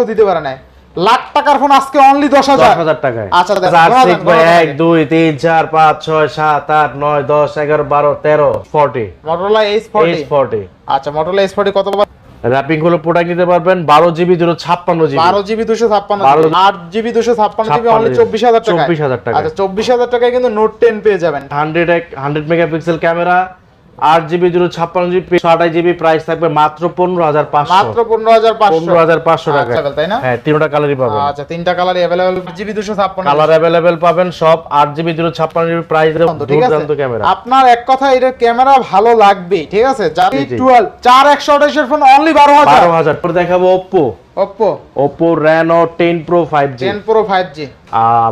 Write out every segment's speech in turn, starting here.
কেউ দিতে পারে না লাখ টাকার ফোন আজকে অনলি দশ হাজার। হাজার টাকায়। আচ্ছা, এক দুই তিন চার পাঁচ ছয় সাত আট নয় দশ এগারো বারো তেরো ফর্টি মোটরোলা এইচ ফোরটি আচ্ছা মোটরোলা এইচ ফোরটি কত র্যাপিং হলো প্রোডাক্ট নিতে পারবেন বারো জিবি দুটো ছাপ্পান্ন জিবি বারো জিবি দুশো ছাপ্পান্ন আট জিবি দুশো ছাপ্পান্ন জিবি 56 অনলি চব্বিশ হাজার টাকা 24,000 টাকায়। আচ্ছা চব্বিশ হাজার টাকায় কিন্তু নোট টেন পেয়ে যাবেন। হান্ড্রেড এক হান্ড্রেড মেগাপিক্সেল ক্যামেরা আট জিবি দুটো ছাপ্পান্ন জিবি আঠাশ জিবি প্রাইস থাকবে মাত্র পনেরো হাজার পাঁচশো। মাত্র পনেরো হাজার পনেরো হাজার পাঁচশো টাকা আচ্ছা, তাই না? হ্যাঁ তিনটা কালারই পাবেন। আচ্ছা তিনটা কালার অ্যাভেলেবেল জিবি দুশো ছাপ্পান্ন। কালার অ্যাভেলেবেল পাবেন সব আট জিবি দুটো ছাপ্পান্ন জিবি প্রাইস দুর্দান্ত ক্যামেরা আপনার এক কথা এটা ক্যামেরা ভালো লাগবে ঠিক আছে? যার জি, জি। টুয়েলভ চার একশো আঠাশের ফোন অনলি বারো হাজার। বারো হাজার। পরে দেখাবো Oppo Oppo Oppo Reno ten pro five G ten pro five G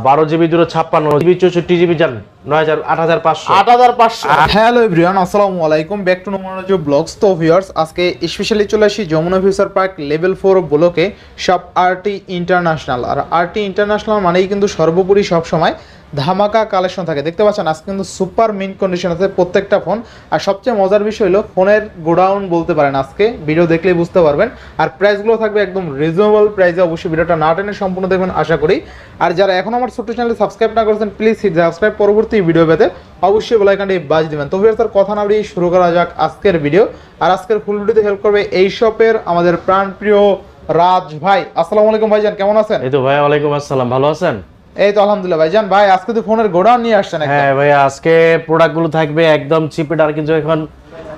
বারো জিবি দুটো ছাপ্পান্ন জিবি চৌষট্টি জিবি যান নয় হাজার আট হাজার পাঁচশো। আট হাজার পাঁচশো। হ্যালো এভরিওয়ান আসসালামু আলাইকুম। ব্যাক টু নোমোনোজি ব্লগস তো ভিউয়ার্স আজকে স্পেশালি চলে আসি Jamuna future park level four ব্লকে সব আরটি ইন্টারন্যাশনাল আর আরটি ইন্টারন্যাশনাল মানেই কিন্তু সর্বোপরি সব সময় ধামাকা কালেকশন থাকে। দেখতে পাচ্ছেন আজকে কিন্তু সুপার মিন কন্ডিশন আছে প্রত্যেকটা ফোন আর সবচেয়ে মজার বিষয় হলো ফোনের গোডাউন বলতে পারেন আজকে। ভিডিও দেখলেই বুঝতে পারবেন। আর প্রাইসগুলো থাকবে একদম রিজনেবল প্রাইসে অবশ্যই ভিডিওটা না টেনে সম্পূর্ণ দেখবেন আশা করি। আর যারা এখন আমার ছোট্ট চ্যানেলে সাবস্ক্রাইব না করেছেন প্লিজ হিট সাবস্ক্রাইব পরবর্তী ভিডিও পেতে অবশ্যই বেলাইকানটি বাজ দিবেন। তো আর কথা না বাড়িয়ে শুরু করা যাক আজকের ভিডিও আর আজকের ফুল ভিডিওতে হেল্প করবে এই শপের আমাদের প্রাণপ্রিয় রাজ ভাই। আসসালামু আলাইকুম ভাইজান কেমন আছেন? এই তো ভাই ওয়ালাইকুম আসসালাম ভালো আছেন? এই তো আলহামদুলিল্লাহ। ভাইজান ভাই আজকে তো ফোনের গোডাউন নিয়ে আসছেন। হ্যাঁ ভাই আজকে প্রোডাক্টগুলো থাকবে একদম চিপেড আর কিন্তু এখন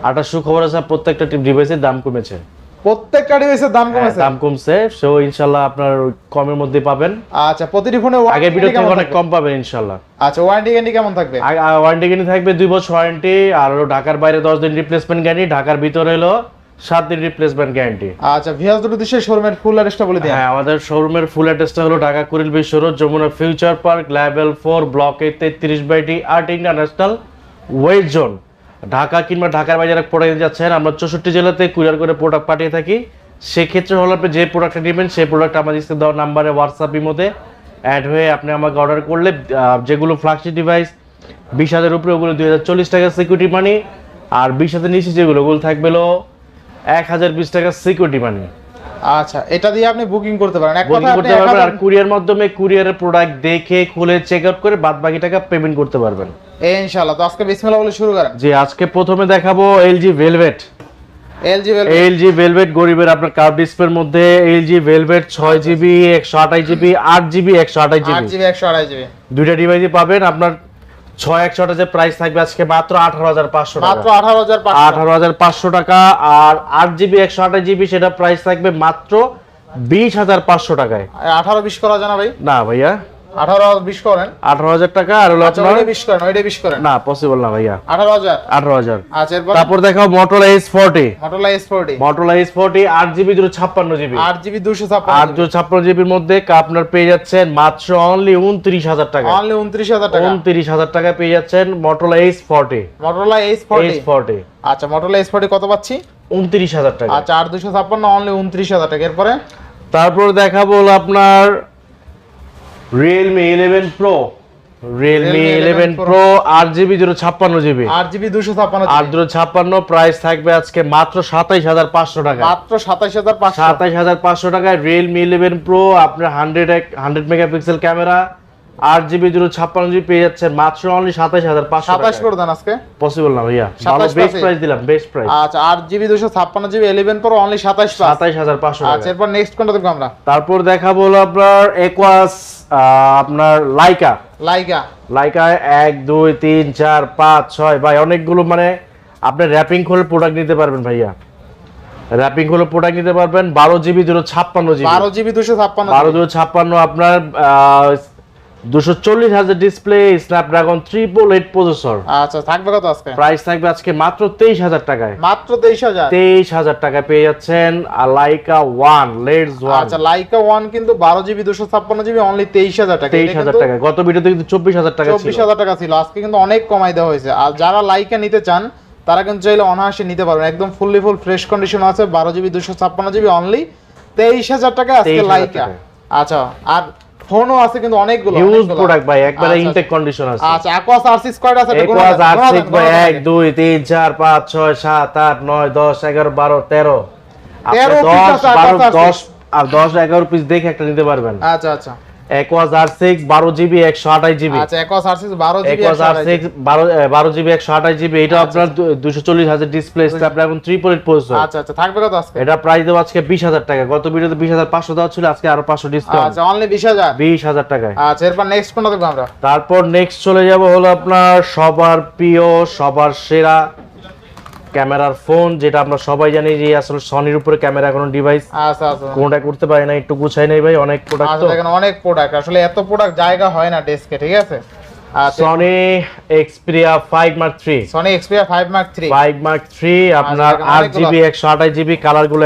আঠাশশো খবর আছে প্রত্যেকটা ডিভাইসের দাম কমেছে। প্রত্যেকটা ডিভাইসের দাম হ্যাঁ, কমেছে। দাম কমছে সো ইনশাল্লাহ আপনার কমের মধ্যে পাবেন। আচ্ছা প্রতিটি ফোনে আগের ভিডিও থেকে অনেক কম পাবেন ইনশাল্লাহ। আচ্ছা ওয়ারেন্টি গ্যারান্টি কেমন থাকবে? ওয়ারেন্টি গ্যারান্টি থাকবে দুই বছর ওয়ারেন্টি আর ঢাকার বাইরে দশ দিন রিপ্লেসমেন্ট গ্যারান্টি ঢাকার ভিতরে হলো সাত দিন রিপ্লেসমেন্ট গ্যারান্টি আচ্ছা ভিয়াস দুটো দেশে শোরুমের ফুল অ্যাড্রেসটা বলে দিন। হ্যাঁ আমাদের শোরুমের ফুল অ্যাড্রেসটা হলো Dhaka Kuril Bishwa road Jamuna future park level four block A তেত্রিশ by T art international wait zone Dhaka কিংবা ঢাকার বাজারে প্রোডাক্ট যাচ্ছেন, আমরা চৌষট্টি জেলাতে কুরিয়ার করে প্রোডাক্ট পাঠিয়ে থাকি। সেক্ষেত্রে হলো আপনি যে প্রোডাক্টটা নেবেন, সেই প্রোডাক্ট আমাদের স্ক্রিনে দেওয়া নাম্বারে হোয়াটসঅ্যাপ ইমোতে অ্যাড হয়ে আপনি আমাকে অর্ডার করলে যেগুলো ফ্ল্যাগশিপ ডিভাইস বিশ হাজার উপরে ওগুলো দুই হাজার চল্লিশ টাকা সিকিউরিটি মানি আর বিশ হাজার নিচে যেগুলো, ওগুলো থাকবে হলো এক হাজার বিশ টাকা সিকিউরিটি মানি আচ্ছা এটা দিয়ে আপনি বুকিং করতে পারেন। এক কথা করতে পারবেন আর কুরিয়ার মাধ্যমে কুরিয়ারের প্রোডাক্ট দেখে খুলে চেক আউট করে বাদ বাকি টাকা পেমেন্ট করতে পারবেন। ইনশাআল্লাহ তো আজকে বিসমিল্লাহ বলে শুরু করেন। জি আজকে প্রথমে দেখাবো LG Velvet LG LG Velvet গরিবের আপনার কার্ভ ডিসপ্লের মধ্যে এলজি ভেলভেট ছয় জিবি একশো আঠাশ জিবি আট জিবি একশো আঠাশ আট জিবি জিবি একশো আড়াই জিবি দুইটা ডিভাইসই পাবেন। আপনার ছয় একশো যে প্রাইস থাকবে আজকে মাত্র আঠারো হাজার পাঁচশো মাত্র আঠারো হাজার আঠারো হাজার পাঁচশো টাকা আর আট জিবি একশো আঠাশ জিবি সেটা প্রাইস থাকবে মাত্র বিশ হাজার পাঁচশো টাকায়। আঠারো বিশ করা জানা ভাই? না ভাইয়া। আঠারো বিশ করেন। আঠারো হাজার টাকা আর হলো আচ্ছা আপনার? বিশ করেন ওইটা বিশ করেন। না পসিবল না ভাইয়া। আঠারো হাজার? আঠারো হাজার। আচ্ছা তারপর দেখাও Motorola S forty Motorola S forty Motorola S forty আট জিবি ছাপ্পান্ন জিবি আট জিবি দুশো আট ছাপ্পান্ন ছাপ্পান্ন জিবির মধ্যে আপনার পেয়ে যাচ্ছেন মাত্র অনলি উনত্রিশ হাজার টাকা। অনলি উনত্রিশ হাজার টাকা। উনত্রিশ হাজার টাকা পেয়ে যাচ্ছেন Motorola S forty Motorola S forty S forty আচ্ছা মোটরলা এস ফোরটি কত পাচ্ছি? উনত্রিশ হাজার টাকা। আচ্ছা আট দুশো ছাপ্পান্ন অনলি উনত্রিশ হাজার টাকা। এরপরে? তারপর দেখাবো আপনার Realme eleven Pro Realme Realme eleven 11 Pro আট জিবি দুটো ছাপ্পান্ন জিবি আট জিবি দুশো ছাপ্পান্ন আট দুটো ছাপ্পান্ন প্রাইস থাকবে আজকে মাত্র সাতাইশ হাজার পাঁচশো টাকা মাত্র সাতাইশ হাজার সাতাইশ হাজার পাঁচশো টাকায় রিয়েলমি ইলেভেন প্রো আপনার হান্ড্রেড হান্ড্রেড মেগাপিক্সেল ক্যামেরা আট জিবি দুটো ছাপ্পান্ন জিবি পেয়ে মাত্র অনলি সাতাইশ হাজার পাঁচশো সাতাইশ করে দেন আজকে? পসিবল না ভাইয়া। 27 ভালো বেস্ট প্রাইস দিলাম বেস্ট প্রাইস আচ্ছা আট জিবি দুশো ছাপ্পান্ন জিবি ইলেভেন পর অনলি সাতাইশ পাঁচ। সাতাইশ হাজার পাঁচশো আচ্ছা এরপর নেক্সট কোনটা দেখব আমরা? তারপর দেখাবো হলো আপনার একোয়াস আপনার লাইকা লাইকা লাইকা এক দুই তিন চার পাঁচ ছয়। ভাই অনেকগুলো মানে আপনি র্যাপিং করে প্রোডাক্ট নিতে পারবেন ভাইয়া। র্যাপিং করে প্রোডাক্ট নিতে পারবেন। বারো জিবি দুটো ছাপ্পান্ন জিবি। বারো জিবি দুশো ছাপ্পান্ন বারো দুটো ছাপ্পান্ন আপনার দুশো চল্লিশ হাজার display Snapdragon triple eight processor আচ্ছা থাকবে কত আজকে? প্রাইস থাকবে আজকে মাত্র তেইশ হাজার টাকায়। মাত্র তেইশ হাজার? তেইশ হাজার টাকায় পেয়ে যাচ্ছেন লাইকা ওয়ান লেটস ওয়ান আচ্ছা লাইকা ওয়ান কিন্তু বারো জিবি দুশো ছাপ্পান্ন জিবি অনলি তেইশ হাজার টাকা তেইশ হাজার টাকা গত ভিডিওতে কিন্তু চব্বিশ হাজার টাকা ছিল। চব্বিশ হাজার টাকা ছিল। আজকে কিন্তু অনেক কমাই দেওয়া হয়েছে। আর যারা লাইকা নিতে চান তারা কিন্তু চাইলে অনায়াসে নিতে পারবেন। একদম ফুললি ফুল ফ্রেশ কন্ডিশন আছে বারো জিবি দুশো ছাপ্পান্ন জিবি অনলি তেইশ হাজার টাকা আজকে 23,000 লাইকা আচ্ছা আর ফোনও আছে কিন্তু অনেকগুলো ইউজ প্রোডাক্ট ভাই একবারে আচ্ছা, ইনটেক কন্ডিশন আছে। আচ্ছা অ্যাকোয়াস আর সিক্স কয়টা আছে? Aquos R six. দুই তিন চার পাঁচ ছয় সাত আট নয় দশ এগারো বারো তেরো। আপনি তেরো দশ আছে বারো Aquas আর দশ আর দশ এগারো পিস দেখে একটা নিতে পারবেন। আচ্ছা আচ্ছা। একোয়াস আর সিক্স বারো জিবি একশো আঠাশ জিবি। আচ্ছা একস আর সিক্স বারো জিবি একোয়াস আর সিক্স বারো বারো জিবি একশো আঠাশ জিবি এটা আপনার দুশো চল্লিশ হাজার ডিসপ্লে আপনার এখন ট্রিপল এইট প্রসেসর আচ্ছা আচ্ছা থাকবে কত আজকে? এটা প্রাইস দেবো আজকে বিশ হাজার টাকা। গত ভিডিওতে বিশ হাজার পাঁচশো দেওয়া ছিল আজকে আরও পাঁচশো ডিসকাউন্ট আচ্ছা অনলি বিশ হাজার? বিশ হাজার টাকায়। আচ্ছা এরপর নেক্সট কোনটা দেখব আমরা? তারপর নেক্সট চলে যাব হলো আপনার সবার প্রিয় সবার সেরা ক্যামেরার ফোন যেটা আমরা সবাই জানি যে আসলে সনির উপরে ক্যামেরা কোনো ডিভাইস আচ্ছা আচ্ছা। কোনটা করতে পারে না একটু গুছাই নাই ভাই অনেক প্রোডাক্ট আচ্ছা দেখেন অনেক প্রোডাক্ট আসলে এত প্রোডাক্ট জায়গা হয় না ডেস্কে ঠিক আছে? Sony Xperia Mark Sony Xperia Mark three five Mark three আপনার জিবি জিবি কালারগুলো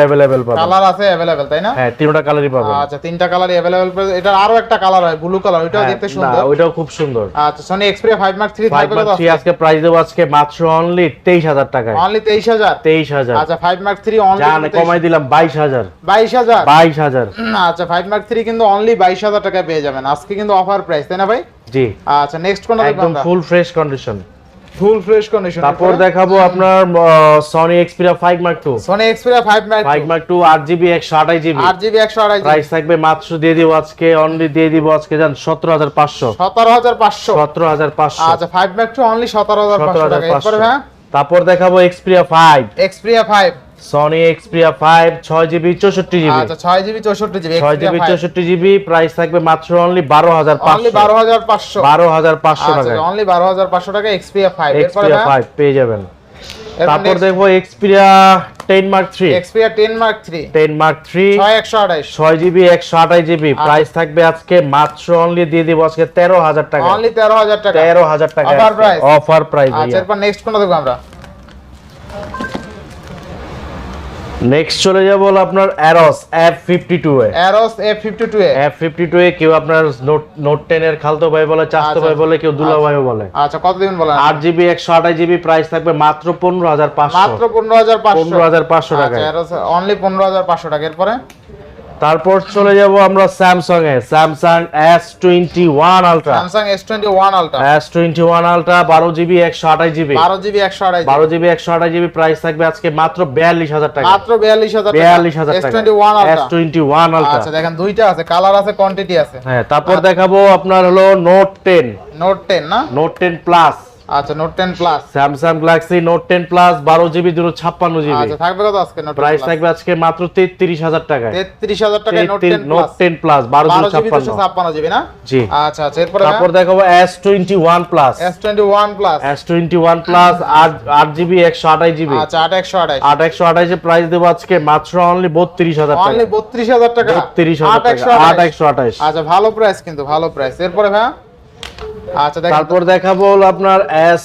পাবেন। কালার আছে অ্যাভেলেবেল তাই না? হ্যাঁ তিনটা কালারই পাবেন। আচ্ছা তিনটা কালারই অ্যাভেলেবেল এটা আরও একটা কালার হয় ব্লু কালার ওইটাও দেখতে না, সুন্দর। খুব সুন্দর। আচ্ছা সনি এক্সপিরিয়া মার্ক থাকবে কত আজকে প্রাইস দেবো আজকে মাত্র অনলি টাকায়। অনলি আচ্ছা মার্ক জান কমাই দিলাম বাইশ হাজার। বাইশ হাজার? বাইশ হাজার। আচ্ছা ফাইভ মার্ক কিন্তু অনলি বাইশ হাজার টাকায় পেয়ে যাবেন। আজকে কিন্তু অফার প্রাইস তাই না ভাই? জি। আচ্ছা নেক্সট কোনটা একদম full fresh condition full fresh condition তারপর দেখাবো আপনার Sony Xperia five Mark two Sony Xperia five Mark five Mark two আট জিবি একশো আঠাশ জিবি আট জিবি একশো আড়াই প্রাইস থাকবে মাত্র দিয়ে দিব আজকে অনলি দিয়ে দিব আজকে জান সতেরো হাজার পাঁচশো। সতেরো হাজার পাঁচশো। সতেরো হাজার পাঁচশো। আচ্ছা ফাইভ মার্ক টু অনলি সতেরো হাজার সতেরো পাঁচশো হাজার টাকা। এরপরে হ্যাঁ? তারপর দেখাবো Xperia five Xperia five Sony Xperia five ছয় জিবি চৌষট্টি জিবি আচ্ছা ছয় জিবি চৌষট্টি জিবি ছয় জিবি চৌষট্টি জিবি প্রাইস থাকবে মাত্র অনলি বারো হাজার অনলি পাঁচশো বারো হাজার পাঁচশো। বারো হাজার পাঁচশো আচ্ছা অনলি বারো হাজার পাঁচশো টাকা এক্সপিরিয়া ফাইভ এরপরে এক্সপিরিয়া হ্যাঁ ফাইভ পেয়ে যাবেন। তারপর দেখব Xperia ten Mark three Xperia ten Mark three ten Mark three ছয় একশো আড়াইশ ছয় জিবি একশো আঠাশ জিবি প্রাইস থাকবে আজকে মাত্র অনলি দিয়ে দিব আজকে তেরো হাজার টাকা। অনলি তেরো হাজার টাকা। তেরো হাজার টাকা Offer price? অফার প্রাইস আচ্ছা এরপর নেক্সট কোনটা দেখব আমরা? নেক্সট চলে যাব আপনার Arrows F fifty two A Arrows F fifty two A F fifty two A কেউ আপনার নোট নোট টেন এর খালতো ভাই বলে চাস্তো আচ্ছা, ভাই বলে কেউ দুলা ভাই বলে। আচ্ছা কত দিবেন বলেন? আট জিবি একশো আঠাশ জিবি প্রাইস থাকবে মাত্র পনেরো হাজার পাঁচশো। মাত্র পনেরো হাজার পাঁচশো। পনেরো হাজার পাঁচশো টাকা অনলি পনেরো হাজার পাঁচশো টাকা। এরপরে? তারপর চলে যাব আমরা Samsung A. Samsung S twenty one Ultra Samsung S twenty one Ultra S twenty one Ultra বারো জিবি একশো আঠাশ জিবি বারো জিবি একশো আড়াই বারো জিবি একশো আঠাশ জিবি প্রাইস থাকবে আজকে মাত্র বিয়াল্লিশ হাজার টাকা। মাত্র বিয়াল্লিশ হাজার বিয়াল্লিশ হাজার এস টাকা। Twenty one S twenty one Ultra আচ্ছা দেখেন দুইটা আছে কালার আছে কোয়ান্টিটি আছে। হ্যাঁ তারপর দেখাবো আপনার হলো নোট টেন নোট টেন না? নোট টেন প্লাস আচ্ছা Note ten plus Samsung Galaxy Note ten plus বারো জিবি দুশো ছাপ্পান্ন জিবি। আচ্ছা থাকবে কত আজকে নোট প্রাইস থাকবে আজকে মাত্র তেত্রিশ হাজার টাকায়। তেত্রিশ হাজার টাকা Note ten Note plus ten plus বারো বারো জিবি জিবি দুশো ছাপ্পান্ন। ছাপ্পান্ন জিবি না? জি। আচ্ছা আচ্ছা এরপরে তারপর দেখাবো S twenty one plus S twenty one plus S twenty one plus আট আট জিবি একশো আঠাশ জিবি। আচ্ছা আট একশো আঠাইশ আট একশো আঠাশে প্রাইস দেবো আজকে মাত্র অনলি বত্রিশ হাজার টাকা। অনলি বত্রিশ হাজার টাকা। বত্রিশ হাজার আট একশো টাকা আঠাশ। আচ্ছা ভালো প্রাইস কিন্তু ভালো প্রাইস এরপরে ভাইয়া আচ্ছা তারপর দেখাবো হলো আপনার S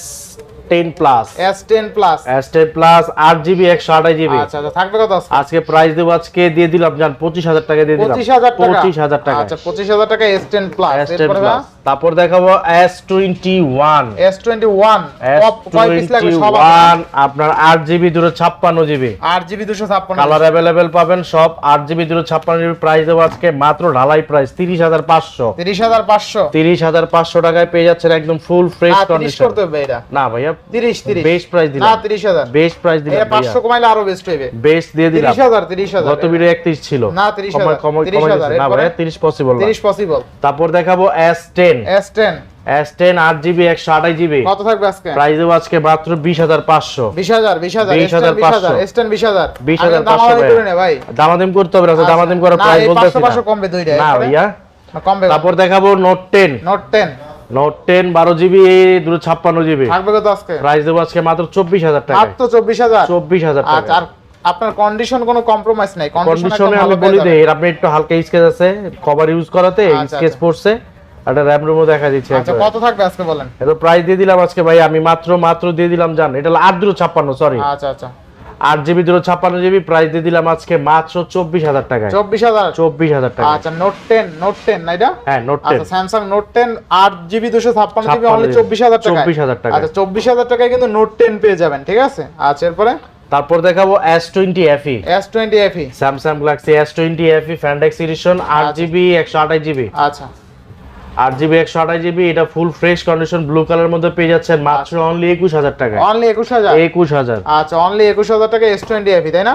ten plus S ten plus S ten plus আট জিবি একশো আঠাশ জিবি আচ্ছা আচ্ছা থাকবে কত আজকে? প্রাইস দেবো আজকে দিয়ে দিলাম জান পঁচিশ হাজার টাকা দিয়ে দিলাম। পঁচিশ হাজার টাকা? পঁচিশ হাজার টাকা আচ্ছা পঁচিশ হাজার টাকা S ten plus S ten plus তারপর দেখাবো S twenty one S twenty one S কয় পিস লাগবে টোয়েন্টি সব ওয়ান আপনার আট জিবি দুটো ছাপ্পান্ন জিবি আট জিবি দুশো ছাপ্পান্ন। কালার অ্যাভেলেবেল পাবেন সব আট জিবি দুটো ছাপ্পান্ন জিবি প্রাইস দেবো আজকে মাত্র ঢালাই প্রাইস তিরিশ হাজার পাঁচশো। তিরিশ হাজার পাঁচশো। তিরিশ হাজার পাঁচশো টাকায় পেয়ে যাচ্ছেন একদম ফুল ফ্রেশ না তিরিশ কন্ডিশন করতে হবে এটা না ভাইয়া তিরিশ তিরিশ। বেস্ট প্রাইস দিলাম। তিরিশ হাজার। বেস্ট প্রাইস দিলাম এটা পাঁচশো কমাইলে আরও বেস্ট হইবে। বেস্ট দিয়ে দিলাম। তিরিশ হাজার তিরিশ হাজার। গত ভিডিও একত্রিশ ছিল। না, 30 কমাই- কমাই- 30 কমাই হাজার, দিয়েছে। না ভাইয়া তিরিশ পসিবল না। তিরিশ পসিবল তারপর দেখাবো S ten S ten S ten আট জিবি একশো আঠাশ জিবি কত থাকবে আজকে? প্রাইস দেবো আজকে মাত্র বিশ হাজার পাঁচশো। বিশ হাজার বিশ 20,500 বিশ হাজার এস টেন বিশ হাজার বিশ আগে হাজার পাঁচশো দামাদামি করে নে ভাই। দামাদাম করতে হবে আচ্ছা, দামাদাম করার প্রাইস বলতেছি না। 500 কমবে দুইটা, না ভাইয়া। কমবে তারপর দেখাবো Note ten Note ten Note ten বারো জিবি দুটো ছাপ্পান্ন জিবি থাকবে কত আজকে? প্রাইস দেবো আজকে মাত্র চব্বিশ হাজার টাকা। মাত্র চব্বিশ হাজার? চব্বিশ হাজার আচ্ছা টাকা আর আপনার কন্ডিশন কোনো কম্প্রোমাইজ নাই। কন্ডিশনে আমি বলি দেই আপনি একটু হালকা স্কেচ আছে কভার ইউজ করাতে আচ্ছা, স্কেচ আচ্ছা। পড়ছে। একটা র্যাম রুমও দেখা দিচ্ছে আচ্ছা কত থাকবে আজকে বলেন? এত প্রাইস দিয়ে দিলাম আজকে ভাই আমি মাত্র মাত্র দিয়ে দিলাম জান এটা হলো আট দুটো ছাপ্পান্ন সরি আচ্ছা আচ্ছা। আট জিবি দুটো ছাপ্পান্ন জিবি প্রাইস দিয়ে দিলাম আজকে মাত্র চব্বিশ হাজার টাকায়। চব্বিশ হাজার? চব্বিশ হাজার টাকা আচ্ছা নোট টেন নোট টেন না এটা? হ্যাঁ নোট টেন আচ্ছা স্যামসাং নোট টেন আট জিবি দুশো ছাপ্পান্ন জিবি অনলি চব্বিশ হাজার টাকা 24,000 টাকায়। আচ্ছা চব্বিশ হাজার টাকায় কিন্তু নোট টেন পেয়ে যাবেন ঠিক আছে? আচ্ছা এরপরে? তারপর দেখাবো S twenty FE S twenty FE Samsung Galaxy S twenty FE ফ্যান্ডেক্স edition আট আচ্ছা। জিবি একশো আঠাশ জিবি। আচ্ছা। আট জিবি একশো আঠাশ জিবি এটা full fresh condition blue colour মধ্যে পেয়ে যাচ্ছেন মাত্র অনলি একুশ হাজার টাকা। অনলি একুশ হাজার? একুশ হাজার। আচ্ছা অনলি একুশ হাজার টাকা এস টোয়েন্টি এফি তাই না?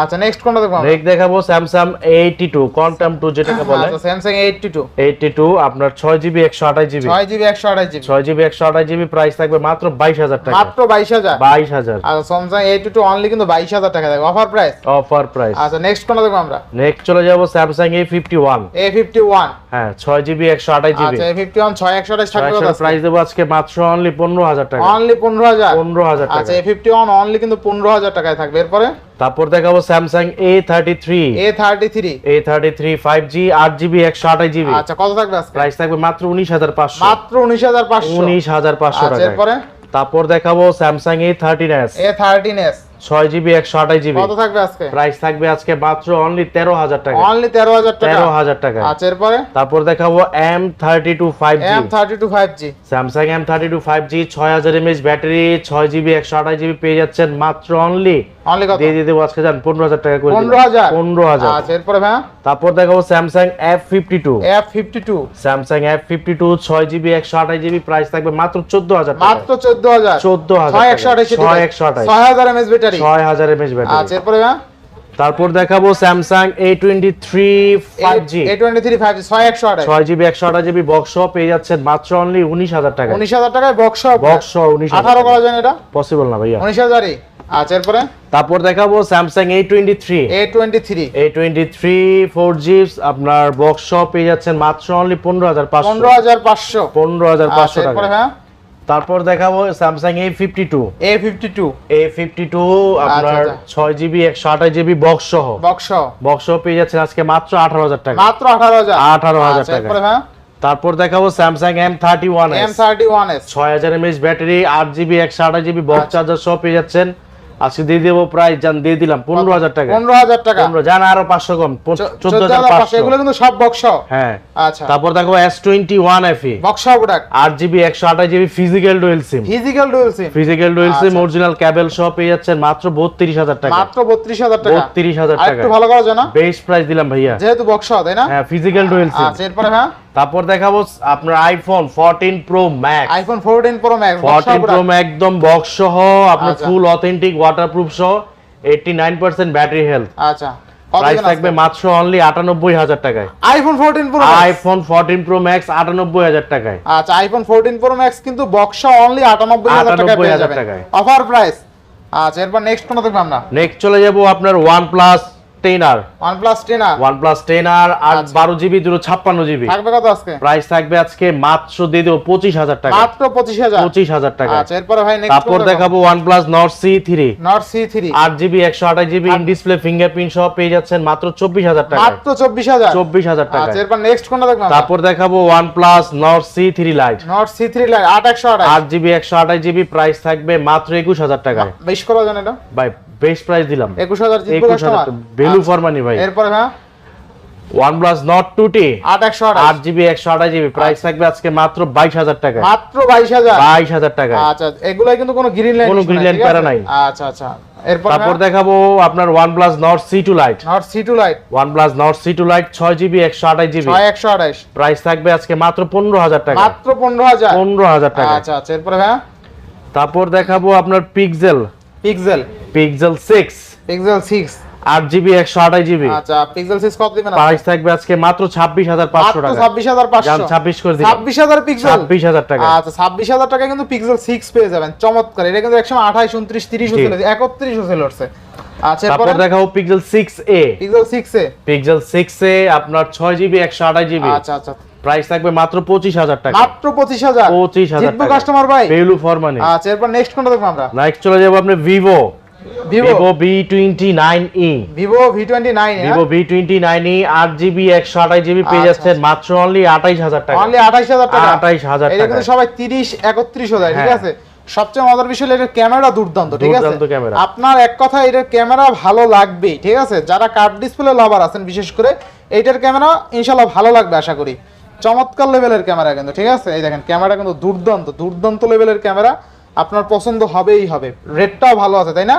আচ্ছা নেক্সট কোনটা দেখব নেক্সট দেখাবো Samsung eighty two Quantum two যেটাকে বলে। আচ্ছা Samsung eighty two eighty two আপনার ছয় জিবি একশো আঠাশ জিবি। ছয় জিবি একশো আঠাশ জিবি। ছয় জিবি একশো আঠাশ জিবি প্রাইস থাকবে মাত্র বাইশ হাজার টাকা। মাত্র বাইশ হাজার? বাইশ হাজার। আচ্ছা স্যামসাং এইটটি টু অনলি কিন্তু বাইশ হাজার টাকা দেখো অফার প্রাইস অফার প্রাইস আচ্ছা নেক্সট কোনটা দেখব আমরা? নেক্সট চলে যাব Samsung A fifty one A fifty one হ্যাঁ ছয় জিবি একশো আঠাশ জিবি। আচ্ছা 51 6128 থাকবে কত প্রাইস দেব আজকে মাত্র অনলি 15000 টাকা। অনলি 15000 15000 টাকা। আচ্ছা 51 অনলি কিন্তু 15000 তারপর দেখাবো Samsung A33 A33 A33 5G আচ্ছা কত থাকবে প্রাইস থাকবে মাত্র 19500 মাত্র 19500 19500 টাকা এরপরে? তারপর দেখাবো স্যামসাং A13s A13s ছয় জিবি একশো আঠাশ জিবি। কত থাকবে আজকে? প্রাইস থাকবে আজকে মাত্র অনলি তেরো হাজার টাকা। অনলি তেরো হাজার টাকা? তেরো হাজার টাকা। আচ্ছা এরপরে? তারপর দেখাবো M thirty two five G M thirty two five G Samsung M thirty two five G ছয় হাজার এমএচ ব্যাটারি ছয় জিবি একশো আঠাশ জিবি পেয়ে যাচ্ছেন মাত্র অনলি অনলি কত? দিয়ে আজকে যান পনেরো হাজার টাকা করে পনেরো হাজার? পনেরো হাজার। আচ্ছা এরপরে ভাই তারপর দেখাবো Samsung F fifty two F fifty two Samsung F fifty two ছয় জিবি একশো আঠাশ জিবি প্রাইস থাকবে মাত্র চোদ্দ হাজার মাত্র চোদ্দ হাজার। চোদ্দ হাজার একশো আঠাশ ছয় একশো আঠাশ। ছয় হাজার ব্যাটারি। ব্যাটারি? আচ্ছা এরপরে তারপর দেখাবো স্যামসাং এ এ বক্স পেয়ে যাচ্ছেন মাত্র অনলি উনিশ হাজার টাকা উনিশ হাজার টাকায় বক্স বক্স উনিশ আঠারো করা যায় এটা? পসিবল না ভাইয়া। উনিশ আচ্ছা এরপরে? তারপর দেখাবো Samsung A twenty three A twenty three A twenty three four G আপনার বক্স পেয়ে যাচ্ছেন মাত্র অনলি পনেরো হাজার পাঁচশো। পনেরো হাজার পাঁচশো। পনেরো হাজার আচ্ছা পাঁচশো এরপরে টাকা হ্যাঁ তারপর দেখাবো Samsung A fifty two A fifty two A fifty two আপনার আচ্ছা। ছয় জিবি একশো আঠাশ জিবি বক্স সহ। বক্স বক্স পেয়ে যাচ্ছেন আজকে মাত্র আঠারো হাজার টাকা। মাত্র আঠারো হাজার। আঠারো হাজার আচ্ছা টাকা। হ্যাঁ? তারপর দেখাবো Samsung M thirty one M thirty one S ছয় হাজার এমএস ব্যাটারি আট জিবি একশো আঠাশ জিবি বক্স আচ্ছা। চার্জার সহ পেয়ে যাচ্ছেন। আজকে দিয়ে দেবো প্রায় জান দিয়ে দিলাম পনেরো হাজার টাকা। পনেরো হাজার টাকা। পনেরো জান আরও পাঁচশো কম চোদ্দ হাজার পাঁচশো। এগুলো কিন্তু সব বক্স হ্যাঁ। আচ্ছা। তারপর দেখো S twenty one FE box product আট জিবি একশো আঠাশ GB physical dual SIM physical dual SIM physical dual SIM. Original cable সহ পেয়ে যাচ্ছেন মাত্র বত্রিশ হাজার টাকা। মাত্র বত্রিশ হাজার টাকা। বত্রিশ হাজার টাকা। একটু ভালো করা যায় না? বেস্ট প্রাইস দিলাম ভাইয়া। যেহেতু বক্স তাই না? হ্যাঁ ফিজিক্যাল ডুয়েল সিম আচ্ছা এরপরে হ্যাঁ? তারপর দেখাবো আপনার iPhone 14 Pro Max iPhone 14 Pro Max 14 Pro একদম বক্স সহ আপনার ফুল অথেন্টিক ওয়াটারপ্রুফ সহ 89% ব্যাটারি হেলথ আচ্ছা। প্রাইস থাকবে মাত্র অনলি 98000 টাকায়। IPhone 14 Pro iPhone 14 Pro Max 98000 টাকায়। আচ্ছা আইফোন 14 প্রো ম্যাক্স কিন্তু বক্স অনলি 98000 টাকায় অফার প্রাইস আচ্ছা এরপর নেক্সট কোন দেখব আমরা নেক্সট চলে যাব আপনার OnePlus 10R OnePlus 10R OnePlus 10R price থাকবে মাত্র দিয়ে দেব টাকা। মাত্র তারপর দেখাবো প্রাইস থাকবে মাত্র 21000 টাকা বেশ প্রাইস দিলাম। 21000 জিতবো কাস্টমার। হাজার ভ্যালু ফর মানি ভাই? এরপরে হ্যাঁ আট আঠাশ। জিবি একশো আঠাশ জিবি প্রাইস থাকবে আজকে মাত্র বাইশ হাজার টাকা মাত্র বাইশ হাজার? বাইশ হাজার টাকা আচ্ছা এগুলাই কিন্তু কোনো গ্রিন লাইন কোনো green line প্যারা নাই। আচ্ছা আচ্ছা। এরপর তারপর দেখাবো আপনার OnePlus Nord CE two Lite ছয় জিবি একশো আঠাশ জিবি ছয় একশো আঠাশ। প্রাইস থাকবে আজকে মাত্র পনেরো হাজার টাকা মাত্র পনেরো হাজার। পনেরো হাজার টাকা আচ্ছা আচ্ছা। এরপরে হ্যাঁ তারপর দেখাবো আপনার Pixel Pixel Pixel six Pixel six আট জিবি একশো আঠাশ জিবি। আচ্ছা পিক্সেল সিক্স কত দিবেন প্রাইস থাকবে আজকে মাত্র ছাব্বিশ হাজার পাঁচশো টাকা। ছাব্বিশ হাজার পাঁচশো। ছাব্বিশ করে দিন ছাব্বিশ হাজার পিক্সেল ছাব্বিশ হাজার টাকা। আচ্ছা ছাব্বিশ হাজার টাকা কিন্তু পিক্সেল সিক্স পেয়ে যাবেন। চমৎকার এটা কিন্তু একসময় আঠাইশ উনত্রিশ তিরিশ। ছিল একত্রিশ ছিল উঠছে আচ্ছা তারপর দেখাবো Pixel six A Pixel six A Pixel six A আপনার ছয় জিবি একশো আঠাশ জিবি। আচ্ছা আচ্ছা। প্রাইস থাকবে মাত্র পঁচিশ হাজার টাকা। মাত্র পঁচিশ হাজার। পঁচিশ হাজার কাস্টমার ভাই। ভ্যালু ফর মানি আচ্ছা এরপর নেক্সট কোনটা দেখব আমরা? নেক্সট চলে যাব আপনি Vivo Vivo Vivo V twenty nine E Vivo V twenty nine Vivo V twenty nine E আট জিবি একশো আঠাশ জিবি পেয়ে আচ্ছা, যাচ্ছেন মাত্র অনলি আঠাইশ হাজার টাকা। অনলি আঠাইশ হাজার টাকা? আঠাইশ হাজার টাকা কিন্তু সবাই তিরিশ একত্রিশ হাজার ঠিক হ্যাঁ। আছে? সবচেয়ে মজার বিষয় হলো এটার ক্যামেরা দুর্দান্ত ঠিক আছে? দুর্দান্ত ক্যামেরা। আপনার এক কথা এটার ক্যামেরা ভালো লাগবেই ঠিক আছে? যারা কার্ড ডিসপ্লে লাভার আছেন বিশেষ করে এইটার ক্যামেরা ইনশাল্লাহ ভালো লাগবে আশা করি। চমৎকার লেভেলের ক্যামেরা কিন্তু ঠিক আছে? এই দেখেন ক্যামেরা কিন্তু দুর্দান্ত দুর্দান্ত লেভেলের ক্যামেরা। আপনার পছন্দ হবেই হবে। রেটটাও ভালো আছে তাই না?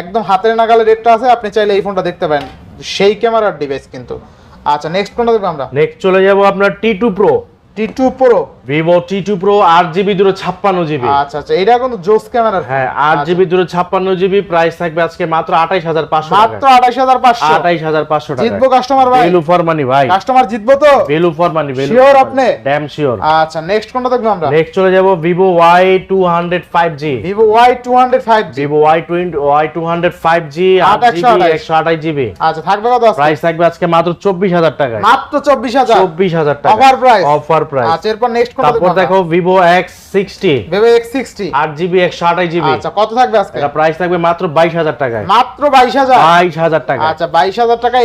একদম হাতের নাগালে রেটটা আছে আপনি চাইলে এই ফোনটা দেখতে পারেন। সেই ক্যামেরার ডিভাইস কিন্তু। আচ্ছা নেক্সট ফোনটা দেখব আমরা। নেক্সট চলে যাব আপনার T two Pro T two Pro Vivo T two Pro আট জিবি দুটো ছাপ্পান্ন জিবি আচ্ছা আচ্ছা এটা কিন্তু জোস ক্যামেরা হ্যাঁ আট জিবি দুটো প্রাইস থাকবে আজকে মাত্র আঠাইশ হাজার মাত্র আঠাশ হাজার পাঁচশো। আঠাইশ হাজার পাঁচশো জিতবো কাস্টমার ভাই। ভ্যালু ফর মানি ভাই। কাস্টমার জিতবো তো? Value for money value Sure আপনি? ড্যাম শিওর আচ্ছা নেক্সট কোনটা দেখব আমরা? নেক্সট চলে যাব। একশো আচ্ছা থাকবে কত প্রাইস থাকবে আজকে মাত্র চব্বিশ হাজার টাকায়। মাত্র চব্বিশ হাজার। চব্বিশ হাজার টাকা Offer price? অফার প্রাইস আচ্ছা এরপর নেক্সট কোনটা তারপর দেখো আট একশো আচ্ছা কত থাকবে আজকে? এটা প্রাইস থাকবে মাত্র বাইশ হাজার টাকায়। মাত্র টাকা আচ্ছা টাকা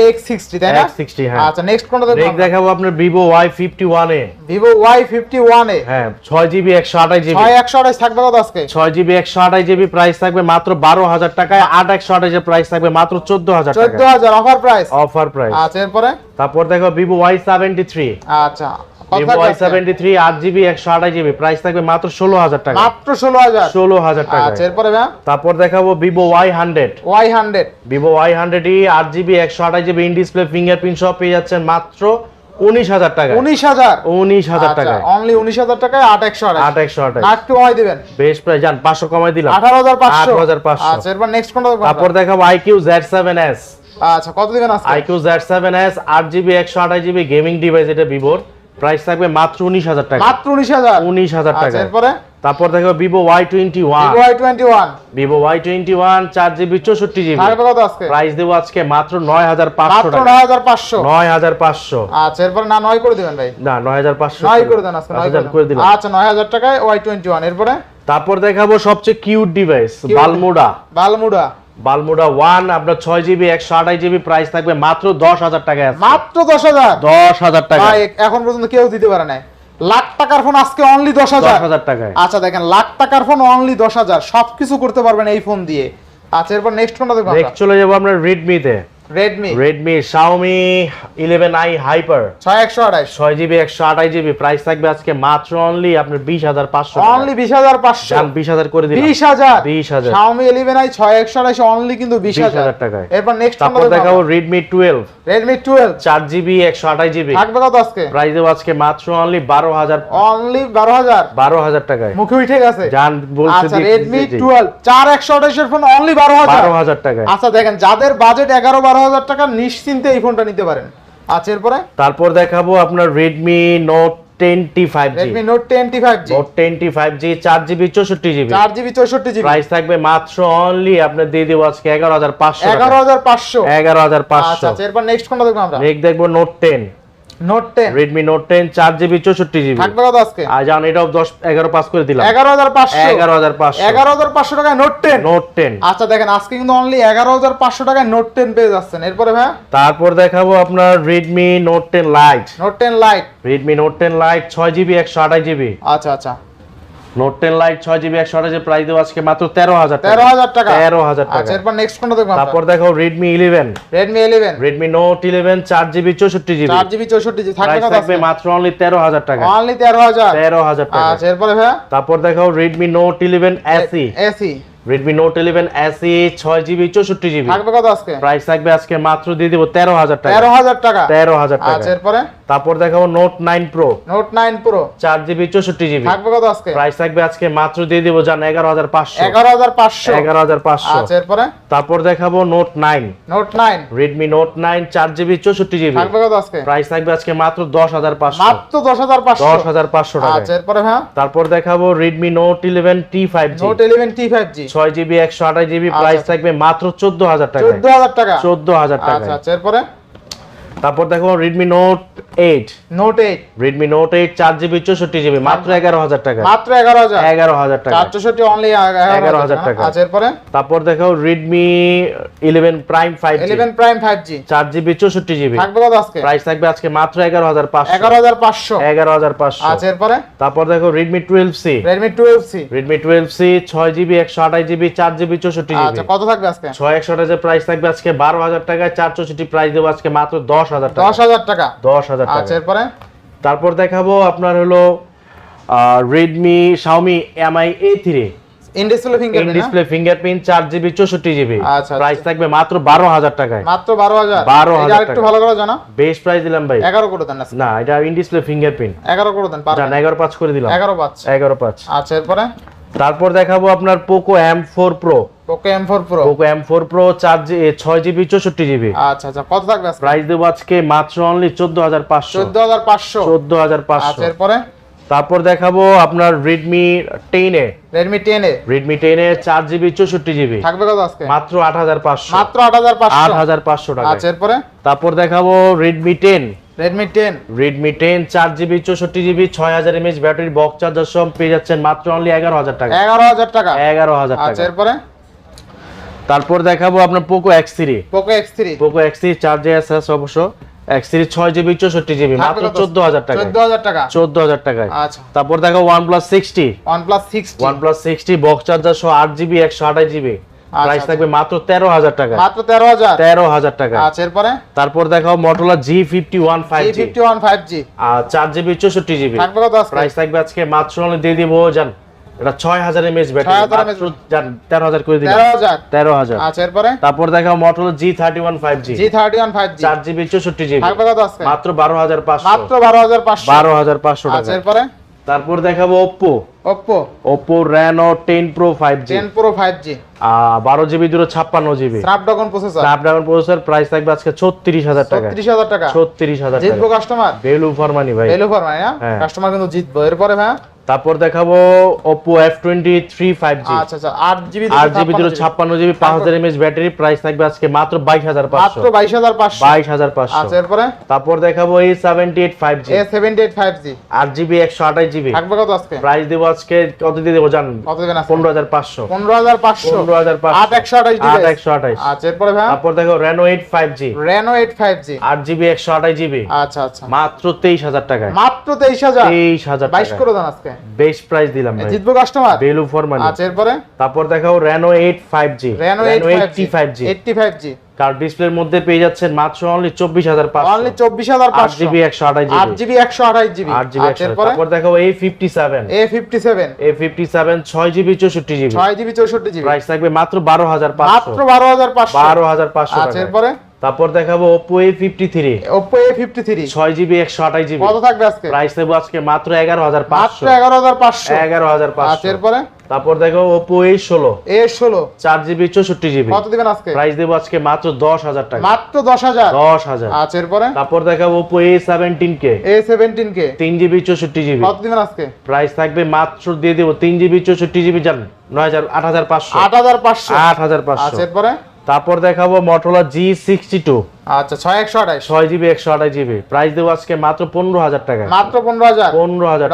তাই না? X60 হ্যাঁ। আচ্ছা নেক্সট কোনটা নেক্সট দেখাবো আপনার ভিভো ওয়াই ফিফটি ওয়ানে Vivo Y fifty one A. হ্যাঁ ছয় জিবি একশো আঠাশ জিবি। ছয় একশো আঠাশ থাকবে কত আজকে? ছয় জিবি একশো আঠাশ জিবি প্রাইস থাকবে মাত্র বারো হাজার টাকায়। আট একশো আঠাশের প্রাইস থাকবে মাত্র চোদ্দ হাজার চোদ্দ টাকা হাজার অফার প্রাইস অফার প্রাইস আচ্ছা এরপরে? তারপর দেখো ভিভো ওয়াই সেভেন্টি থ্রি আচ্ছা। কত ভিভো থাকবে সেভেন্টি থ্রি আট জিবি একশো আঠাশ জিবি প্রাইস থাকবে মাত্র ষোলো হাজার টাকা। মাত্র ষোলো হাজার? ষোলো হাজার টাকা। আচ্ছা এরপরে তারপর দেখাবো Vivo Y hundred Y hundred Vivo Y hundred E আট জিবি একশো আঠাশ জিবি ইন ডিসপ্লে ফিঙ্গারপ্রিন্ট সব পেয়ে যাচ্ছেন মাত্র উনিশ হাজার টাকা উনিশ হাজার? উনিশ হাজার আচ্ছা অনলি উনিশ হাজার টাকায় আট একশো আট একশো একটু কমাই দিবেন। বেশ প্রায় যান পাঁচশো কমাই দিলাম। আঠারো হাজার পাঁচশো। 18,500 আচ্ছা এরপর নেক্সট কোনটা তারপর? দেখাবো আইকিউ জেড সেভেন এস আচ্ছা কত দিবেন আজকে? আইকিউ জেড সেভেন এস আট জিবি একশো আঠাশ জিবি গেমিং ডিভাইস এটা ভিভোর প্রাইস থাকবে মাত্র উনিশ হাজার টাকা। মাত্র উনিশ হাজার? উনিশ হাজার আচ্ছা টাকা। এরপরে? তারপর দেখো Vivo Y twenty one Vivo Y twenty one Vivo Y twenty one চার জিবি চৌষট্টি জিবি। কত আজকে? প্রাইস দেবো আজকে মাত্র নয় হাজার পাঁচশো নয় হাজার পাঁচশো। নয় হাজার পাঁচশো। আচ্ছা এরপরে না নয় করে দিবেন ভাই। না নয় হাজার পাঁচশো নয় করে দেন আজকে নয় আচ্ছা, করে দিলাম। দিলাম আচ্ছা নয় হাজার টাকায় ওয়াই টোয়েন্টি ওয়ান এরপরে? তারপর দেখাবো সবচেয়ে cute device Balmuda Balmuda Balmuda one আপনার ছয় জিবি একশো আঠাশ জিবি প্রাইস থাকবে মাত্র দশ হাজার টাকা মাত্র দশ হাজার? দশ হাজার টাকা এখন পর্যন্ত কেউ দিতে পারে নাই। লাখ টাকার ফোন আজকে অনলি দশ হাজার। হাজার টাকায়। আচ্ছা দেখেন লাখ টাকার ফোন অনলি দশ হাজার। সবকিছু করতে পারবেন এই ফোন দিয়ে। আচ্ছা এরপর নেক্সট ফোনটা দেখব চলে যাব আপনার রেডমিতে Redmi Redmi Xiaomi eleven i hyper ছয় একশো আঠাশ। ছয় জিবি একশো আঠাশ জিবি। প্রাইস থাকবে আজকে মাত্র অনলি আপনার বিশ হাজার পাঁচশো অনলি বিশ হাজার পাঁচশো। বিশ হাজার করে দিলাম। বিশ হাজার। বিশ হাজার। শাওমি ইলেভেন আই ছয় একশো আঠাশ অনলি কিন্তু বিশ হাজার। টাকায়। এরপর নেক্সট তারপর দেখাবো রেডমি টুয়েলভ রেডমি টুয়েলভ চার জিবি একশো আঠাশ জিবি। থাকবে কত আজকে? প্রাইস দেবো আজকে মাত্র অনলি বারো হাজার। অনলি বারো হাজার। বারো হাজার টাকায়। মুখে উঠে গেছে। যান বলছে আচ্ছা রেডমি। টুয়েলভ চার একশো আঠাশের ফোন অনলি বারো হাজার। বারো হাজার টাকায়। আচ্ছা দেখেন যাদের বাজেট এগারো বারো হাজার টাকা নিশ্চিন্তে এই ফোনটা নিতে পারেন। আচ্ছা এরপরে? তারপর দেখাবো আপনার Redmi Note twenty five Redmi Note twenty five G Note ten five G চার জিবি চৌষট্টি জিবি চার জিবি চৌষট্টি জিবি প্রাইস থাকবে মাত্র অনলি আপনার দিয়ে দিব আজকে এগারো হাজার পাঁচশো এগারো হাজার পাঁচশো। এগারো হাজার পাঁচশো। আচ্ছা এরপর নেক্সট কোনটা দেখব আমরা। নেক্সট দেখব Note ten Note ten Redmi Note ten চার জিবি থাকবে কত আজকে? আর জান এটাও দশ এগারো পাস করে দিলাম। এগারো হাজার পাঁচশো। এগারো হাজার পাঁচশো। এগারো হাজার পাঁচশো টাকায় নোট টেন নোট টেন আচ্ছা দেখেন আজকে কিন্তু অনলি এগারো হাজার পাঁচশো টাকায় নোট টেন পেয়ে যাচ্ছেন। এরপরে ভাই তারপর দেখাবো আপনার Redmi Note ten Lite Note ten Lite Redmi Note ten Lite ছয় জিবি একশো আঠাশ জিবি আচ্ছা আচ্ছা। নোট টেন লাইট ছয় জিবি একশো আঠাশ প্রাইস দেবো আজকে মাত্র তেরো হাজার তেরো হাজার টাকা? তেরো হাজার টাকা। আচ্ছা এরপর নেক্সট কোনটা দেখব তারপর দেখো Redmi eleven Redmi eleven Redmi Note eleven চার জিবি চৌষট্টি জিবি চার জিবি চৌষট্টি জিবি থাকবে মাত্র অনলি তেরো হাজার টাকা। অনলি তেরো হাজার। তেরো হাজার টাকা। আচ্ছা এরপরে ভাইয়া? তারপর দেখো Redmi Note eleven SE SE Redmi Note 11 SE 6GB 64GB থাকবে কত আজকে? প্রাইস থাকবে আজকে মাত্র দিয়ে দেব 13000 টাকা। 13000 টাকা? 13000 টাকা। আচ্ছা এরপরে? তারপর দেখাবো Note 9 Pro Note 9 Pro 4GB 64GB থাকবে কত আজকে? প্রাইস থাকবে আজকে মাত্র দিয়ে দেব জান 11500 11500 11500 আচ্ছা এরপরে? তারপর দেখাবো Note 9 Note 9 Redmi Note 9 4GB 64GB থাকবে কত আজকে? প্রাইস থাকবে আজকে মাত্র 10500 মাত্র 10500 10500 টাকা আচ্ছা এরপরে হ্যাঁ তারপর দেখাবো Redmi Note 11 T5G Note 11 T5G ছয় জিবি একশো আঠাশ জিবি আচ্ছা। প্রাইস থাকবে মাত্র চোদ্দ হাজার টাকা চোদ্দ হাজার টাকা? চোদ্দ হাজার টাকা আচ্ছা আচ্ছা এরপরে? তারপর দেখো eight Note eight Redmi Note eight চার জিবি চৌষট্টি জিবি মাত্র এগারো হাজার টাকা। মাত্র এগারো হাজার। এগারো হাজার টাকা। চার চৌষট্টি অনলি এগারো হাজার টাকা। টাকা। আচ্ছা এরপরে? তারপর দেখো Prime five eleven Prime five G চার জিবি চৌষট্টি থাকবে কত আজকে? প্রাইস থাকবে আজকে মাত্র এগারো হাজার পাঁচশো। এগারো হাজার পাঁচশো। এগারো হাজার পাঁচশো। আচ্ছা এরপরে? তারপর দেখো Redmi twelve C Redmi twelve C Redmi twelve C ছয় জিবি একশো আঠাশ জিবি চার জিবি চৌষট্টি জিবি আচ্ছা কত থাকবে আজকে? ছয় একশো আঠাশের প্রাইস থাকবে আজকে বারো হাজার টাকায়। চার প্রাইস দেবো আজকে মাত্র দশ হাজার দশ হাজার টাকা। দশ হাজার আচ্ছা এরপরে? তারপর দেখাবো আপনার হলো Redmi Xiaomi Mi A three in display finger display fingerprint চার জিবি চৌষট্টি জিবি। আচ্ছা, প্রাইস থাকবে মাত্র টাকায়। মাত্র বারো হাজার। 12,000 একটু ভালো করে জানা। বেস্ট প্রাইস দিলাম ভাই। এগারো করে দেন না এটা ইনডিসপ্লে ফিঙ্গারপ্রিন্ট এগারো করে দেন পারবেন জান এগারো পাঁচ করে দিলাম। এগারো পাঁচ। এগারো পাঁচ। আচ্ছা এরপরে? তারপর দেখাবো আপনার Poco M four Pro Poco M four Pro Poco M four Pro চার জি ছয় জিবি চৌষট্টি জিবি আচ্ছা আচ্ছা কত থাকবে প্রাইস দেবো আজকে মাত্র অনলি চোদ্দ হাজার পাঁচশো। চোদ্দ হাজার পাঁচশো। চোদ্দ হাজার পাঁচশো। আচ্ছা এরপরে? তারপর দেখাবো আপনার রেডমি টেনে রেডমি টেন এ। রেডমি টেনে চার জিবি চৌষট্টি জিবি থাকবে কত আজকে? মাত্র আট হাজার পাঁচশো। মাত্র আট হাজার পাঁচশো। আট হাজার পাঁচশো টাকা আচ্ছা এরপরে? তারপর দেখাবো Redmi ten Redmi ten Redmi ten চার জিবি চৌষট্টি জিবি ছয় হাজার এমএচ ব্যাটারি বক্স চার্জার সব পেয়ে যাচ্ছেন মাত্র অনলি এগারো হাজার টাকা। এগারো হাজার টাকা? এগারো হাজার আচ্ছা টাকা। এরপরে? তারপর দেখাবো আপনার Poco X three Poco X three Poco X three চার জি এস এস অবশ্য। এক্স থ্রি ছয় জিবি চৌষট্টি জিবি মাত্র চোদ্দ হাজার টাকা চোদ্দ হাজার টাকা? চোদ্দ হাজার টাকায়। আচ্ছা। তারপর দেখো one plus sixty one plus sixty one plus sixty box charger সহ আট জিবি একশো আঠাশ জিবি প্রাইস আচ্ছা। থাকবে মাত্র তেরো হাজার টাকা। মাত্র তেরো হাজার? তেরো হাজার টাকা। আচ্ছা এরপরে? তারপর দেখাও G fifty one five G আর চার জিবি চৌষট্টি জিবি থাকবে কত আজকে? প্রাইস থাকবে আজকে মাত্র অনলি দিয়ে দিব জান এটা ছয় হাজার এমএচ 6,000 ব্যাটারি মাত্র জান তেরো হাজার করে দিলাম। তেরো হাজার? তেরো হাজার। আচ্ছা এরপরে? তারপর দেখাও Motorola G thirty one five G G thirty one five G চার জিবি চৌষট্টি জিবি থাকবে কত আজকে? মাত্র বারো হাজার পাঁচশো। মাত্র বারো হাজার পাঁচশো। বারো হাজার পাঁচশো আচ্ছা টাকা এরপরে? তারপর দেখাবো Oppo Oppo Reno ten pro five G ten pro five G বারো জিবি দুটো ছাপ্পান্ন GB processor processor processor processor price থাকবে আজকে ছত্রিশ হাজার টাকা। ছত্রিশ হাজার টাকা। ছত্রিশ হাজার টাকা। জিতবো কাস্টমার ভ্যালু ফর মানি ভাই। ভ্যালু ফর মানি হ্যাঁ। কাস্টমার কিন্তু জিতবো। এরপরে ভাই তারপর দেখাবো থ্রি ফাইভ জি আচ্ছা আচ্ছা আট জিবি আট জিবি দুটো জিবি পাঁচ হাজার ব্যাটারি প্রাইস থাকবে আজকে মাত্র বাইশ হাজার পাঁচশো। মাত্র বাইশ হাজার পাঁচশো। বাইশ হাজার পাঁচশো। আচ্ছা এরপরে? তারপর দেখাবো থাকবে কত আজকে? প্রাইস দেবো আজকে কত দিয়ে দেবো কত দেবেন আচ্ছা এরপরে ভাই তারপর দেখো আচ্ছা আচ্ছা। মাত্র টাকায়। মাত্র করে দেন আজকে। বেস্ট প্রাইস দিলাম ভাই। জিতবো কাস্টমার ভ্যালু ফর মানি আচ্ছা এরপরে? তারপর দেখাও Reno eight five G Reno eight eighty five G eighty five G কার ডিসপ্লের মধ্যে পেয়ে যাচ্ছেন মাত্র অনলি চব্বিশ হাজার পাঁচশো। অনলি চব্বিশ হাজার আট পাঁচশো জিবি একশো আঠাশ আট জিবি জিবি একশো আঠাশ জিবি আট জিবি আচ্ছা একশো এরপরে? তারপর দেখাও এই fifty seven A fifty seven A fifty seven ছয় জিবি চৌষট্টি জিবি ছয় জিবি চৌষট্টি জিবি প্রাইস থাকবে মাত্র বারো হাজার পাঁচশো। মাত্র বারো হাজার পাঁচশো। বারো হাজার পাঁচশো আচ্ছা এরপরে? তারপর দেখাবো থ্রি ছয় জিবি একশো আঠাশ জিবি কত থাকবে আজকে? প্রাইস দেবো আজকে মাত্র এগারো হাজার মাত্র পাঁচশো এগারো হাজার পাঁচশো। এগারো হাজার আচ্ছা এরপরে? তারপর দেখো ষোলো। এ ষোলো। চার জিবি কত দিবেন আজকে? প্রাইস দেবো আজকে মাত্র দশ হাজার টাকা। মাত্র দশ হাজার? দশ হাজার। আচ্ছা এরপরে? তারপর দেখাবো কে তিন জিবি চৌষট্টি জিবি কত দিবেন আজকে? প্রাইস থাকবে মাত্র দিয়ে দেবো তিন জিবি চৌষট্টি জিবি জান নয় হাজার আট হাজার পাঁচশো। আট হাজার পাঁচশো। আট হাজার পাঁচশো। আচ্ছা এরপরে? তারপর দেখাবো মটোলা জি সিক্সটি টু আচ্ছা ছয় একশো আঠাশ। ছয় জিবি একশো আঠাশ জিবি। প্রাইস দেবো আজকে মাত্র পনেরো হাজার টাকা মাত্র পনেরো হাজার? পনেরো হাজার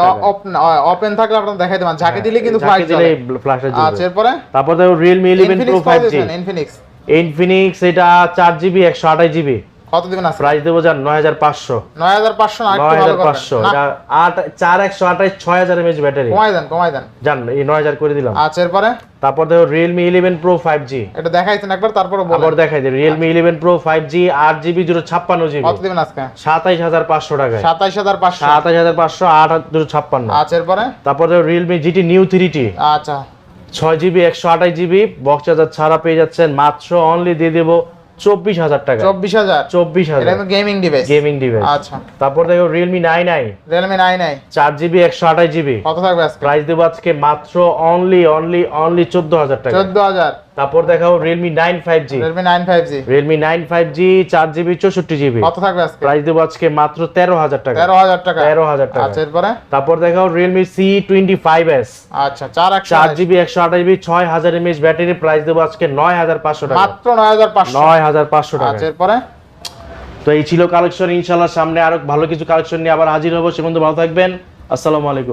ওপেন থাকলে আপনার দেখাই দেবেন ঝাঁকে দিলে কিন্তু ফ্লাইট দিলে ফ্ল্যাশে আচ্ছা এরপরে? তারপর দেখো Realme eleven pro five G Infinix Infinix এটা চার জিবি একশো আঠাশ জিবি। কত দিবেন আজকে? প্রাইস দেবো নয় হাজার পাঁচশো। না একটু নয় ভালো হাজার করবেন পাঁচশো। না, এটা আট চার একশো আঠাশ ছয় হাজার এমএচ ব্যাটারি। কমাই দেন কমাই দেন। জান এই নয় হাজার করে দিলাম। আচ্ছা এরপরে? তারপর দেখো ইলেভেন প্রো ফাইভ জি এটা দেখাইছেন একবার তারপরে আবার দেখাই দিই ফাইভ জি আট জিবি ছাপ্পান্ন জিবি কত দিবেন আজকে? সাতাইশ হাজার পাঁচশো টাকায়। সাতাইশ হাজার পাঁচশো। সাতাইশ হাজার পাঁচশো আট দুশো ছাপ্পান্ন। আচ্ছা এরপরে? তারপর দেখো জিটি নিউ থ্রি টি আচ্ছা। ছয় জিবি একশো আঠাশ জিবি বক্স চার্জার ছাড়া পেয়ে যাচ্ছেন। মাত্র অনলি দিয়ে দেবো চব্বিশ হাজার টাকা। চব্বিশ হাজার? চব্বিশ হাজার। গেমিং ডিভাইস গেমিং ডিভাইস আচ্ছা। তারপর দেখো Realme nine I Realme nine I চার জিবি একশো আঠাশ জিবি কত থাকবে প্রাইস দেবো আজকে মাত্র অনলি অনলি অনলি চোদ্দ হাজার টাকা। চোদ্দ হাজার। তারপর দেখাও nine five G Realme nine five G চার জিবি চৌষট্টি জিবি কত থাকবে আজকে? প্রাইস দেবো আজকে মাত্র তেরো হাজার টাকা। তেরো হাজার টাকা। তেরো হাজার টাকা। আচ্ছা এরপরে? তারপর দেখাও সি টোয়েন্টি আচ্ছা চার একশো চার জিবি একশো আঠাশ জিবি ছয় হাজার এমএচ ব্যাটারি প্রাইস দেবো আজকে নয় হাজার পাঁচশো টাকা। মাত্র নয় হাজার পাঁচশো। নয় হাজার পাঁচশো টাকা। আচ্ছা এরপরে? তো এই ছিল কালেকশন ইনশাল্লাহ সামনে আরও ভালো কিছু কালেকশন নিয়ে আবার হাজির হব। সে পর্যন্ত ভালো থাকবেন। আসসালামু আলাইকুম।